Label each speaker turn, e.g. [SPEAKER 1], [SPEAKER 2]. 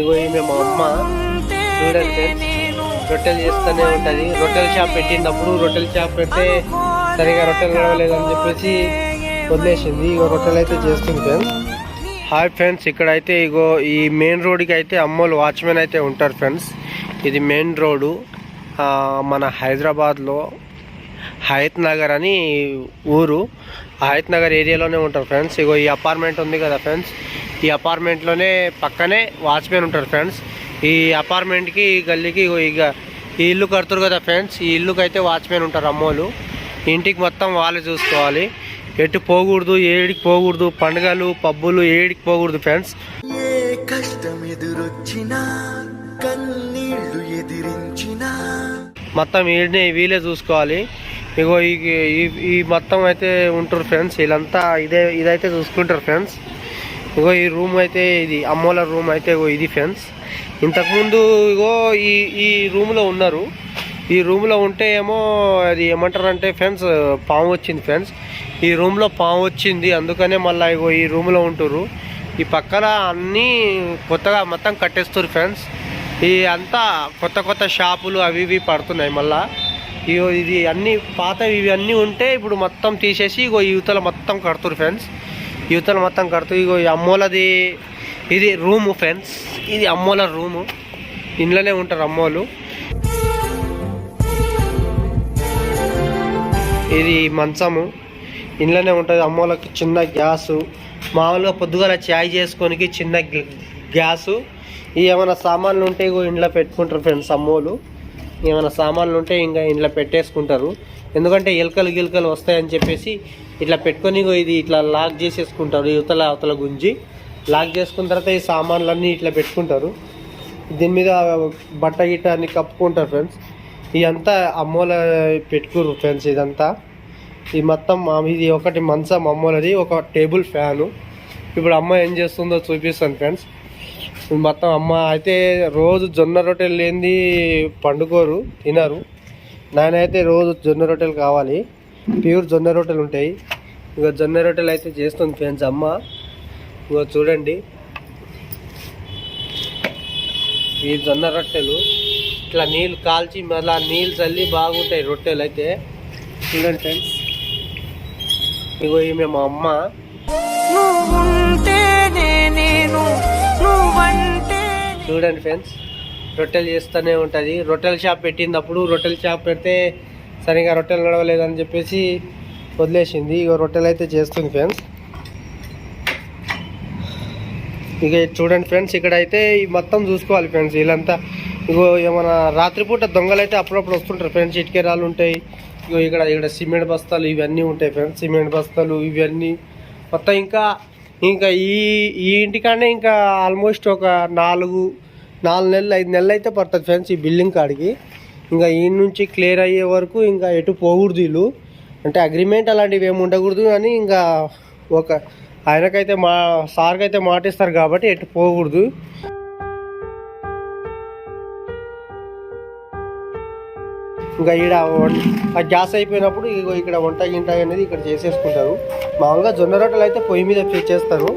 [SPEAKER 1] ఇగో ఈమె మా అమ్మ చూడండి ఫ్రెండ్స్ రొట్టెలు చేస్తూనే ఉంటది. రొట్టెల షాప్ పెట్టినప్పుడు రొట్టెల షాప్ పెడితే సరిగా రొట్టెలు నడవలేదని చెప్పేసి వదిలేసింది. ఇగో రొట్టెలు అయితే చేస్తుంది ఫ్రెండ్స్ హాయ్ ఫ్రెండ్స్ ఇక్కడ అయితే ఇగో ఈ మెయిన్ రోడ్కి అయితే అమ్మోళ్ళు వాచ్మెన్ అయితే ఉంటారు ఫ్రెండ్స్. ఇది మెయిన్ రోడ్డు. మన హైదరాబాద్లో హయత్ నగర్ అని ఊరు. హయత్ నగర్ ఏరియాలోనే ఉంటారు ఫ్రెండ్స్. ఇగో ఈ అపార్ట్మెంట్ ఉంది కదా ఫ్రెండ్స్. ఈ అపార్ట్మెంట్లోనే పక్కనే వాచ్మెన్ ఉంటారు ఫ్రెండ్స్ ఈ అపార్ట్మెంట్కి ఈ గల్లీకి ఇగో ఇక ఈ ఇల్లు కడుతురు కదా ఫ్రెండ్స్ ఈ ఇల్లుకి అయితే వాచ్మెన్ ఉంటారు అమ్మోళ్ళు. ఇంటికి మొత్తం వాళ్ళే చూసుకోవాలి. ఎటు పోకూడదు ఏడికి పోకూడదు పండుగలు పబ్బులు ఏడికి పోకూడదు ఫ్రెండ్స్
[SPEAKER 2] కష్టం ఎదురొచ్చినా ఎదిరించినా.
[SPEAKER 1] మొత్తం వీడిని వీలే చూసుకోవాలి. ఇగో ఈ మొత్తం అయితే ఉంటారు ఫ్రెండ్స్ వీళ్ళంతా ఇదే ఇదైతే చూసుకుంటారు ఫ్రెండ్స్ ఇగో ఈ రూమ్ అయితే ఇది అమ్మోల రూమ్ అయితే ఇగో ఇది ఫ్రెండ్స్. ఇంతకుముందు ఇగో ఈ ఈ రూమ్లో ఉన్నారు. ఈ రూమ్లో ఉంటే ఏమో అది ఏమంటారంటే ఫ్రెండ్స్ పాము వచ్చింది ఫ్రెండ్స్. ఈ రూమ్లో పాము వచ్చింది అందుకనే మళ్ళీ ఇగో ఈ రూమ్లో ఉంటుర్రు. ఈ పక్కన అన్నీ కొత్తగా మొత్తం కట్టేస్తారు ఫ్రెండ్స్. ఈ అంతా కొత్త కొత్త షాపులు అవి ఇవి పడుతున్నాయి మళ్ళా. ఇగో ఇది అన్నీ పాతవి ఇవి అన్నీ ఉంటే ఇప్పుడు మొత్తం తీసేసి ఇగో యువతలు మొత్తం కడుతురు ఫ్రెండ్స్. యువతలు మొత్తం కడుతూ ఇగో ఈ అమ్మోలది ఇది రూము ఫ్రెండ్స్ ఇది అమ్మోల రూము. ఇంట్లోనే ఉంటారు అమ్మోలు. ఇది మంచము. ఇంట్లోనే ఉంటుంది అమ్మోళ్ళకి చిన్న గ్యాసు. మామూలుగా పొద్దుగాల చాయ్ చేసుకోనికి చిన్న గ్యా- గ్యాసు ఏమైనా సామాన్లు ఉంటే ఇగో ఇంట్లో పెట్టుకుంటారు ఫ్రెండ్స్ అమ్మోలు. ఏమైనా సామాన్లు ఉంటే ఇంకా ఇంట్లో పెట్టేసుకుంటారు. ఎందుకంటే ఎలకలు గిలకలు వస్తాయని చెప్పేసి ఇట్లా పెట్టుకొని ఇది ఇట్లా లాక్ చేసేసుకుంటారు. యువతల అవతల గుంజి లాక్ చేసుకున్న తర్వాత ఈ సామాన్లన్నీ ఇట్లా పెట్టుకుంటారు. దీని మీద బట్ట గిట్ట అన్ని కప్పుకుంటారు ఫ్రెండ్స్. ఇదంతా అమ్మోల పెట్టుకురు ఫ్రెండ్స్ ఇదంతా. ఇది మొత్తం ఇది ఒకటి మంచం అమ్మోలది ఒక టేబుల్ ఫ్యాను. ఇప్పుడు అమ్మ ఏం చేస్తుందో చూపిస్తాను ఫ్రెండ్స్. మొత్తం అమ్మ అయితే రోజు జొన్న రొట్టెలు లేనిది పండుకోరు తినరు. నాయనైతే రోజు జొన్న రొట్టెలు కావాలి. ప్యూర్ జొన్న రొట్టెలు ఉంటాయి. ఇక జొన్న రొట్టెలు అయితే చేస్తుంది ఫ్రెండ్స్ అమ్మ. ఇగో చూడండి. ఈ జొన్న రొట్టెలు ఇట్లా నీళ్ళు కాల్చి మళ్ళీ నీళ్ళు చల్లి బాగుంటాయి రొట్టెలు అయితే. చూడండి ఫ్రెండ్స్. ఇగో ఈమె మా అమ్మ. చూడండి ఫ్రెండ్స్. రొట్టెలు చేస్తూనే ఉంటుంది. రొట్టెల షాప్ పెట్టినప్పుడు రొట్టెల షాప్ పెడితే సరిగా రొట్టెలు నడవలేదని చెప్పేసి వదిలేసింది. ఇక రొట్టెలు అయితే చేస్తుంది ఫ్రెండ్స్. ఇక చూడండి ఫ్రెండ్స్ ఇక్కడ అయితే మొత్తం చూసుకోవాలి ఫ్రెండ్స్. వీళ్ళంతా ఇగో ఏమైనా రాత్రిపూట దొంగలు అయితే అప్పుడప్పుడు వస్తుంటారు. ఫ్రెండ్స్ ఇటుకెరాలు ఉంటాయి. ఇగో ఇక్కడ ఇక్కడ సిమెంట్ బస్తాలు ఇవన్నీ ఉంటాయి ఫ్రెండ్స్. సిమెంట్ బస్తాలు ఇవన్నీ. మొత్తం ఇంకా ఇంకా ఈ ఈ ఇంటికాడనే ఇంకా ఆల్మోస్ట్ ఒక నాలుగు నాలుగు నెలలు ఐదు నెలలు అయితే పడుతుంది ఫ్రెండ్స్ ఈ బిల్డింగ్ కాడికి. ఇంకా ఈ నుంచి క్లియర్ అయ్యే వరకు ఇంకా ఎటు పోకూడదు వీళ్ళు. అంటే అగ్రిమెంట్ అలాంటివి ఏమి ఉండకూడదు కానీ ఇంకా ఒక ఆయనకైతే మా సార్కి అయితే మాటిస్తారు కాబట్టి ఎటు పోకూడదు. ఇంకా ఈడ ఆ గ్యాస్ అయిపోయినప్పుడు ఇగో ఇక్కడ వంట గింట అనేది ఇక్కడ చేసేసుకుంటారు. మామూలుగా జొన్న రొట్టెలు అయితే పొయ్యి మీద చేస్తారు